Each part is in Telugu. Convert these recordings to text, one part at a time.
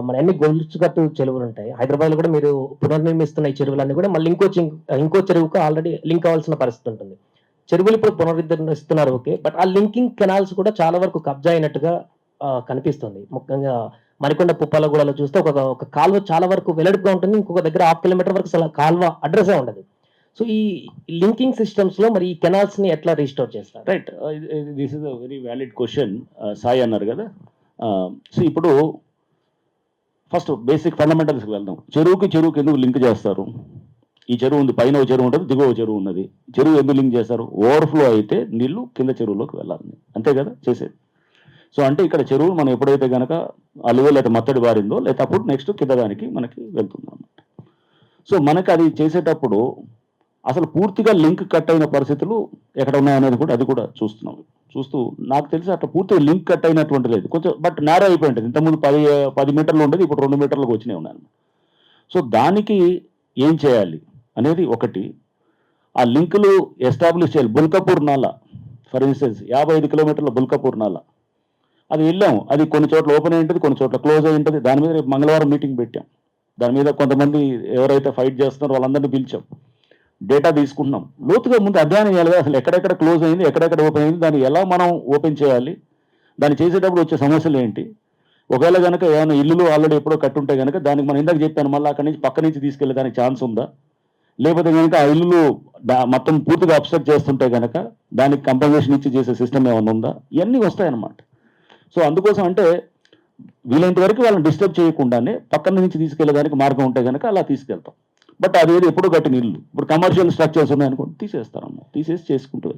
మన అన్ని మన గట్టు చెరువులు ఉంటాయి హైదరాబాద్లో కూడా మీరు పునర్నిర్మిస్తున్న ఈ చెరువులన్నీ కూడా మళ్ళీ ఇంకో ఇంకో చెరువుకు ఆల్రెడీ లింక్ అవ్వాల్సిన పరిస్థితి ఉంటుంది చెరువులు ఇప్పుడు పునరుద్ధరిస్తున్నారు ఓకే బట్ ఆ లింకింగ్ కెనాల్స్ కూడా చాలా వరకు కబ్జా అయినట్టుగా కనిపిస్తుంది ముఖ్యంగా మరికొండ పుప్పాలగూడలో చూస్తే ఒక ఒక కాలువ చాలా వరకు వెలడుగా ఉంటుంది ఇంకొక దగ్గర హాఫ్ కిలోమీటర్ వరకు అసలు కాల్వ అడ్రస్ ఉండదు సో ఈ లింకింగ్ సిస్టమ్స్లో మరి ఈ కెనాల్స్ని ఎట్లా రీస్టోర్ చేస్తారు right this is a very valid question Sai అన్నారు కదా సో ఇప్పుడు ఫస్ట్ బేసిక్ ఫండమెంటల్స్కి వెళ్దాం. చెరువుకి చెరువుకి ఎందుకు లింక్ చేస్తారు? ఈ చెరువు ఉంది పైన ఒక చెరువు ఉంటుంది దిగువ చెరువు ఉన్నది. చెరువు ఎందుకు లింక్ చేస్తారు? ఓవర్ఫ్లో అయితే నీళ్ళు కింద చెరువులోకి వెళ్ళాలి. అంతే కదా? చేసేది. సో అంటే ఇక్కడ చెరువు మనం ఎప్పుడైతే కనుక అలువ లేదా మత్తడి బారిందో లేదా అప్పుడు నెక్స్ట్ కింద దానికి మనకి వెళ్తుందన్నమాట. సో మనకి అది చేసేటప్పుడు అసలు పూర్తిగా లింక్ కట్ అయిన పరిస్థితులు ఎక్కడ ఉన్నాయనేది కూడా అది కూడా చూస్తున్నాం. చూస్తూ నాకు తెలిసి అట్లా పూర్తిగా లింక్ కట్ అయినటువంటి లేదు. కొంచెం బట్ నేర అయిపోయి ఉంటుంది. ఇంతకుముందు పది పది మీటర్లు ఉండేది ఇప్పుడు రెండు మీటర్లకు వచ్చినాయి ఉన్నాను సో దానికి ఏం చేయాలి అనేది ఒకటి. ఆ లింకులు ఎస్టాబ్లిష్ చేయాలి. బుల్కపూర్ నాలా ఫర్ ఇన్స్టెన్స్ యాభై ఐదు కిలోమీటర్ల బుల్కపూర్ నాలా. అది వెళ్ళాం అది కొన్ని చోట్ల ఓపెన్ అయి ఉంటుంది కొన్ని చోట్ల క్లోజ్ అయి ఉంటుంది. దాని మీద రేపు మంగళవారం మీటింగ్ పెట్టాం. దాని మీద కొంతమంది ఎవరైతే ఫైట్ చేస్తున్నారో వాళ్ళందరినీ పిలిచాం. డేటా తీసుకుంటున్నాం. లోతుగా ముందు అధ్యయనం చేయాలి అసలు ఎక్కడెక్కడ క్లోజ్ అయింది ఎక్కడెక్కడ ఓపెన్ అయింది దాన్ని ఎలా మనం ఓపెన్ చేయాలి దాన్ని చేసేటప్పుడు వచ్చే సమస్యలు ఏంటి? ఒకవేళ కనుక ఏమైనా ఇల్లులు ఆల్రెడీ ఎప్పుడో కట్టుంటే కనుక దానికి మనం ఇందాక చెప్పాను మళ్ళీ అక్కడి నుంచి పక్క నుంచి తీసుకెళ్ళే దానికి ఛాన్స్ ఉందా? లేకపోతే కనుక ఆ ఇల్లులు మొత్తం పూర్తిగా అప్సెట్ చేస్తుంటే కనుక దానికి కంపల్సేషన్ ఇచ్చి చేసే సిస్టమ్ ఏమైనా ఉందా? ఇవన్నీ వస్తాయన్నమాట. సో అందుకోసం అంటే వీలైనంత వరకు వాళ్ళని డిస్టర్బ్ చేయకుండానే పక్కన నుంచి తీసుకెళ్ళేదానికి మార్గం ఉంటే కనుక అలా తీసుకెళ్తాం. బట్ అది ఏది ఎప్పుడు కట్టిన ఇల్లు ఇప్పుడు కమర్షియల్ స్ట్రక్చర్స్ ఉన్నాయనుకోండి తీసేస్తారమ్మ. తీసేసి చేసుకుంటూ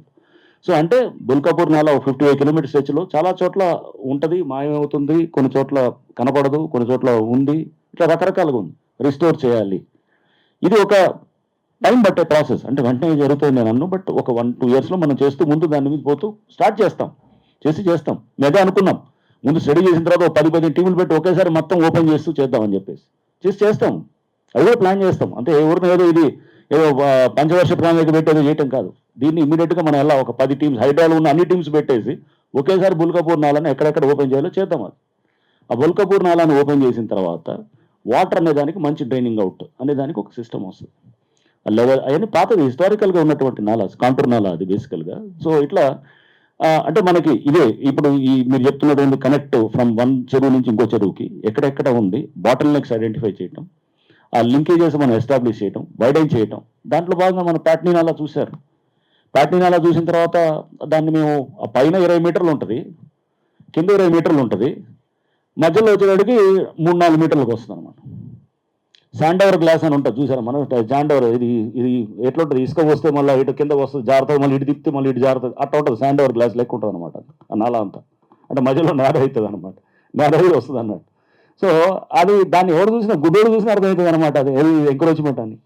సో అంటే బుల్కాపూర్ ఒక ఫిఫ్టీ ఫైవ్ కిలోమీటర్ స్ట్రెచ్లో చాలా చోట్ల ఉంటుంది మాయమవుతుంది కొన్ని చోట్ల కనపడదు కొన్ని చోట్ల ఉంది. ఇట్లా రకరకాలుగా ఉంది. రిస్టోర్ చేయాలి. ఇది ఒక టైం పట్టే ప్రాసెస్ అంటే వెంటనే జరుగుతుంది నేను అన్ను బట్ ఒక వన్ టూ ఇయర్స్లో మనం చేస్తూ ముందు దాని మీద పోతూ స్టార్ట్ చేస్తాం. చేసి చేస్తాం. మెగా అనుకున్నాం. ముందు స్టడీ చేసిన తర్వాత పది పది టీములు పెట్టి ఒకేసారి మొత్తం ఓపెన్ చేస్తూ చేద్దామని చెప్పేసి. చేసి చేస్తాం. అది కూడా ప్లాన్ చేస్తాం. అంటే ఎవరిని ఏదో ఇది ఏదో పంచవర్ష ప్రణాళిక పెట్టి చేయటం కాదు. దీన్ని ఇమీడియట్గా మనం ఎలా ఒక పది టీమ్స్ హైదరాబాద్ ఉన్న అన్ని టీమ్స్ పెట్టేసి ఒకేసారి బుల్కపూర్ నాలని ఎక్కడెక్కడ ఓపెన్ చేయాలో చేద్దాం అది. ఆ బుల్కపూర్ నాలని ఓపెన్ చేసిన తర్వాత వాటర్ అనే దానికి మంచి డ్రైనింగ్ అవుట్ అనే దానికి ఒక సిస్టమ్ వస్తుంది. ఆ లెవెల్ అవన్నీ పాతది హిస్టారికల్గా ఉన్నటువంటి నాలాస్ కాంటూర్ నాలా అది బేసికల్గా సో ఇట్లా అంటే మనకి ఇదే ఇప్పుడు ఈ మీరు చెప్తున్నటువంటి కనెక్ట్ ఫ్రమ్ వన్ చెరువు నుంచి ఇంకో చెరువుకి ఎక్కడెక్కడ ఉంది బాటిల్ నెక్స్ ఐడెంటిఫై చేయటం. ఆ లింకేజెస్ మనం ఎస్టాబ్లిష్ చేయటం వైడైన్ చేయటం. దాంట్లో భాగంగా మన ప్యాట్నీనాలా చూశారు. ప్యాట్నీనాలా చూసిన తర్వాత దాన్ని మేము ఆ పైన ఇరవై మీటర్లు ఉంటుంది కింద ఇరవై మీటర్లు ఉంటుంది. మధ్యలో వచ్చేవాడికి మూడు నాలుగు మీటర్లకు వస్తుంది అనమాట శాండవర్ గ్లాస్ అని ఉంటుంది చూసారా మనం? శాండవర్ ఇది ఇది ఎట్లా ఉంటుంది ఇసుక వస్తే మళ్ళీ ఇటు కింద వస్తుంది జారుతుంది మళ్ళీ ఇటు తిప్పితే మళ్ళీ ఇటు జారుతుంది. అట్లా ఉంటుంది శాండవర్ గ్లాస్ లెక్క ఉంటుంది అనమాట ఆ నాలా అంతా. అంటే మధ్యలో నేర అవుతుంది అనమాట నేర వస్తుంది అన్నట్టు సో అది దాన్ని ఎవరు చూసినా గుడ్డోడు చూసినా అర్థమవుతుంది అనమాట అది. ఎంకరేజ్మెంట్ అని.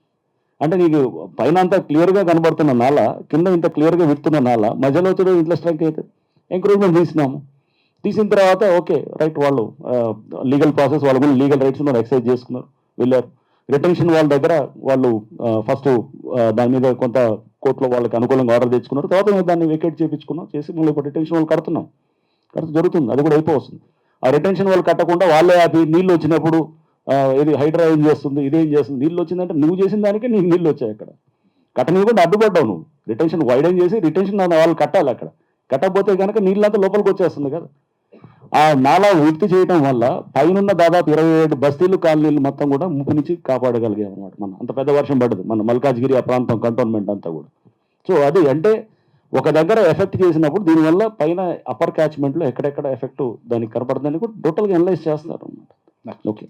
అంటే నీకు పైన అంతా క్లియర్గా కనబడుతున్న నాల కింద ఇంత క్లియర్గా విడుతున్న నాల మధ్యలో వచ్చే ఇంట్లో స్ట్రైక్ అవుతుంది ఎంకరేజ్మెంట్ తీసినాము. తీసిన తర్వాత ఓకే రైట్ వాళ్ళు లీగల్ ప్రాసెస్ వాళ్ళు కూడా లీగల్ రైట్స్ ఉన్నారు ఎక్సైజ్ చేసుకున్నారు వెళ్ళారు. రిటెన్షన్ వాళ్ళ దగ్గర వాళ్ళు ఫస్ట్ దాని మీద కొంత కోర్టులో వాళ్ళకి అనుకూలంగా ఆర్డర్ తెచ్చుకున్నారు. తర్వాత మేము దాన్ని వెకేట్ చేయించుకున్నాం చేసి మళ్ళీ ఇప్పుడు రిటెన్షన్ వాళ్ళు కడుతున్నాం. కడుతూ జరుగుతుంది అది కూడా అయిపోతుంది ఆ రిటెన్షన్ వాళ్ళు కట్టకుండా వాళ్ళే అది నీళ్ళు వచ్చినప్పుడు ఇది హైడ్రా ఏం చేస్తుంది ఇదేం చేస్తుంది నీళ్ళు వచ్చిందంటే నువ్వు చేసిన దానికే నీకు నీళ్ళు వచ్చాయి అక్కడ. కట్టనివ్వకుండా అడ్డుపడ్డావు నువ్వు. రిటెన్షన్ వైడెన్ చేసి రిటెన్షన్ వాళ్ళు కట్టాలి అక్కడ. కట్టకపోతే కనుక నీళ్ళంతా లోపలికి వచ్చేస్తుంది కదా. ఆ నాలా వృత్తి చేయడం వల్ల పైనున్న దాదాపు ఇరవై ఏడు బస్తీలు కాలనీలు మొత్తం కూడా ముప్పు నుంచి కాపాడగలిగాం అనమాట మనం. అంత పెద్ద వర్షం పడదు మన మల్కాజ్గిరి ఆ ప్రాంతం కంటోన్మెంట్ అంతా కూడా. సో అది అంటే ఒక దగ్గర ఎఫెక్ట్ చేసినప్పుడు దీనివల్ల పైన అప్పర్ క్యాచ్మెంట్లో ఎక్కడెక్కడ ఎఫెక్ట్ దానికి కనపడుతుందని కూడా టోటల్గా అనలైజ్ చేస్తారు అనమాట ఓకే